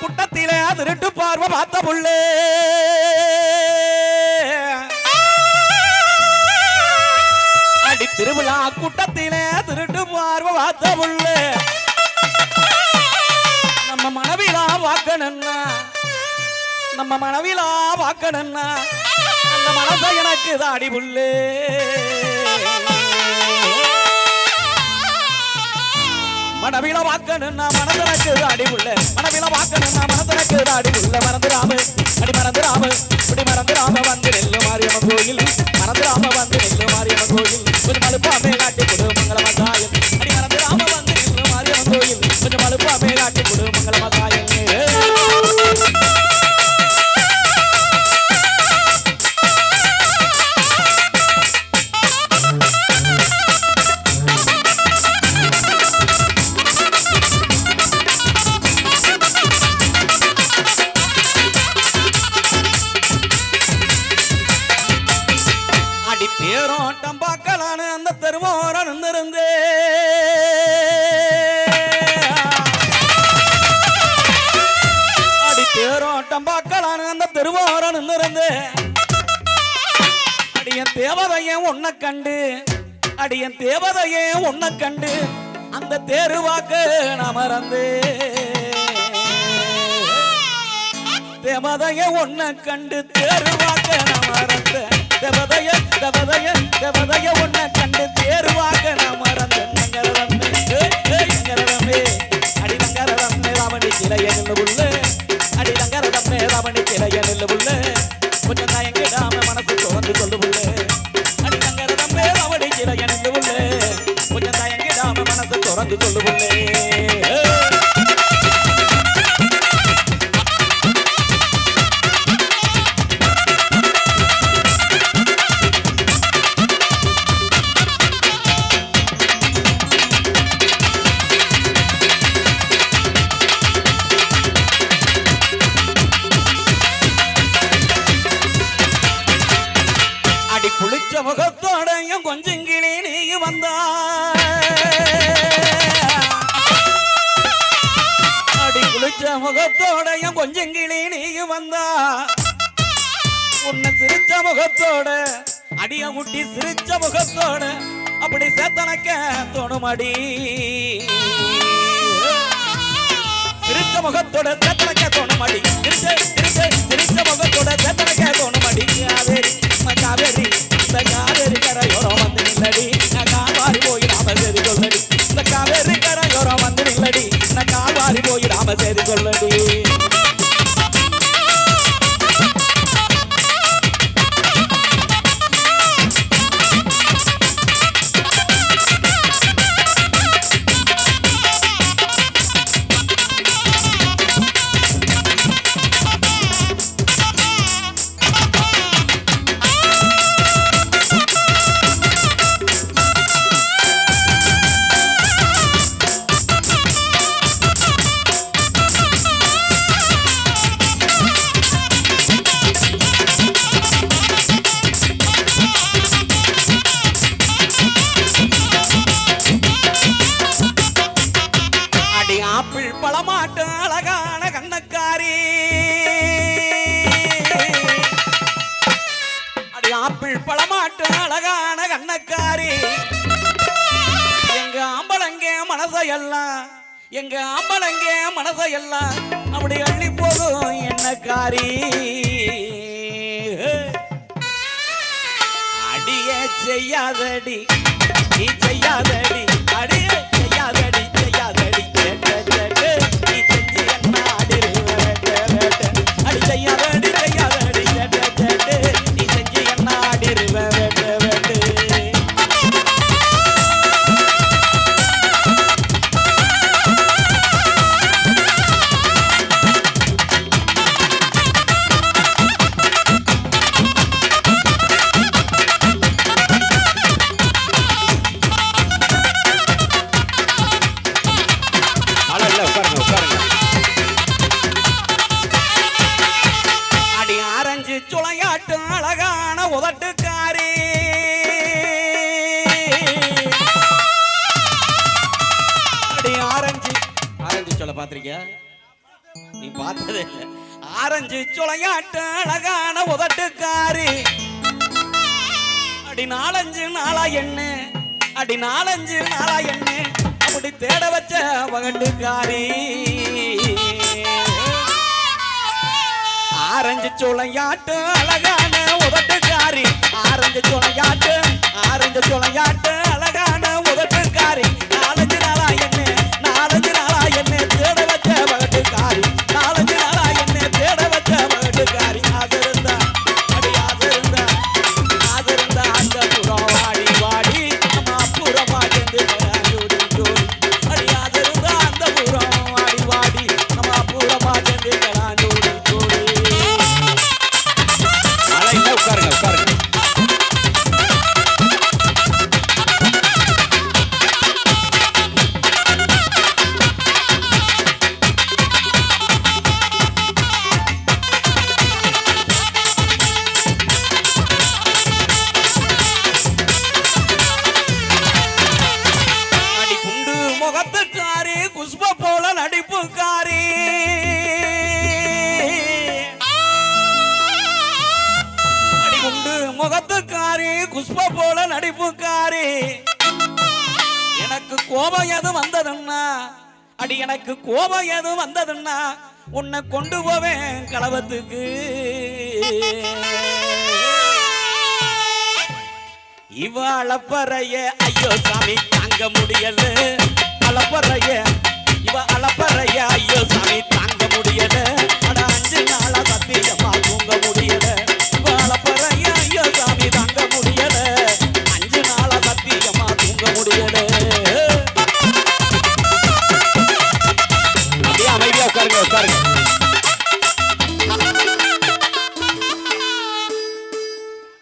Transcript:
குட்டத்திலே திருட்டு பார்வை பார்த்த புள்ளே. அடி திருவிழா கூட்டத்திலே திருட்டு பார்வை பார்த்த புள்ளே. நம்ம மனவிலா வாக்கணுன்னா நம்ம மனவிலா வாக்கணுன்னா அந்த மனசை எனக்கு தாடி புள்ளே. மனவில வாக்கணுன்னா மனதனக்கு தாடி உள்ள மனவில வாக்கணுன்னா மனதனக்கு தாடி உள்ள மறந்துடாம அடி தம்பாக்களான அந்த தெருவோரம் இருந்திருந்தே அடியன் தேவதையே உன்னை கண்டு அடியன் தேவதையே உன்னை கண்டு அந்த தேருவாக்கு நான் மறந்து. தேவதைய உன்னை கண்டு தேருவாக்க நான் மறந்து. தேவதைய தேவதைய தேவதைய உன்னை கண்டு தேருவாக்க நான் மறந்த. மனசு திறந்து சொல்லு அடி புளிச்ச முகத்தோடையும் கொஞ்சம் கிளி நீ வந்தா அடி குளிச்ச முகத்தோடையும் கொஞ்சம் கிளி நீயும் வந்தா. உன்னை சிரிச்ச முகத்தோட அடிய முட்டி சிரிச்ச முகத்தோட அப்படி சேத்தனக்க தோணுமடி. சிரிச்ச முகத்தோட சேத்தனக்க தோணுமடி. சிரிச்ச சிரிச்ச சிரிச்ச முகத்தோட ஆப்பிள் பழமாட்டு அழகான கண்ணக்காரி. அடி ஆப்பிள் பழமாட்டு அழகான கண்ணக்காரி. எங்க ஆம்பளங்க மனசையெல்லாம் எங்க ஆம்பளங்க மனசையெல்லாம் அப்படி அள்ளி போதும் என்னக்காரி அடியே செய்யாதடி. உதட்டுக்காரி. ஆரஞ்சு. ஆரஞ்சு சொல்ல பாத்திருக்கியா நீ பார்த்ததே இல்லை. ஆரஞ்சு சுளையாட்ட அழகான உதட்டுக்காரி. அடி நாலஞ்சு நாளா என்ன? அடி நாலஞ்சு நாளா என்ன? அப்படி தேட வச்ச வகட்டுக்காரி ஆரஞ்சு சுளையாட்டு அழகான உதட்டுக்காரி. ஆரஞ்சு சுளையாட்டு ஆரஞ்சு சுளையாட்டு குண்டு முகத்துக்காரி குஷ்ப போல நடிப்புக்காரி. அடி குண்டு முகத்துக்காரி குஷ்ப போல நடிப்புக்காரி. எனக்கு கோபம் எதுவும் வந்ததுன்னா அடி எனக்கு கோபம் எதுவும் வந்ததுன்னா உன்னை கொண்டு போவேன் கலவத்துக்கு. இவ அளப்பறைய ஐயோ சாமி தாங்க முடியல. அளப்பறைய இவ அளப்பறைய ஐயோ சாமி தாங்க முடியல. அட அஞ்சு நாளா சத்தியமா தூங்க முடியல. இவ அளப்பறைய ஐயோ சாமி தாங்க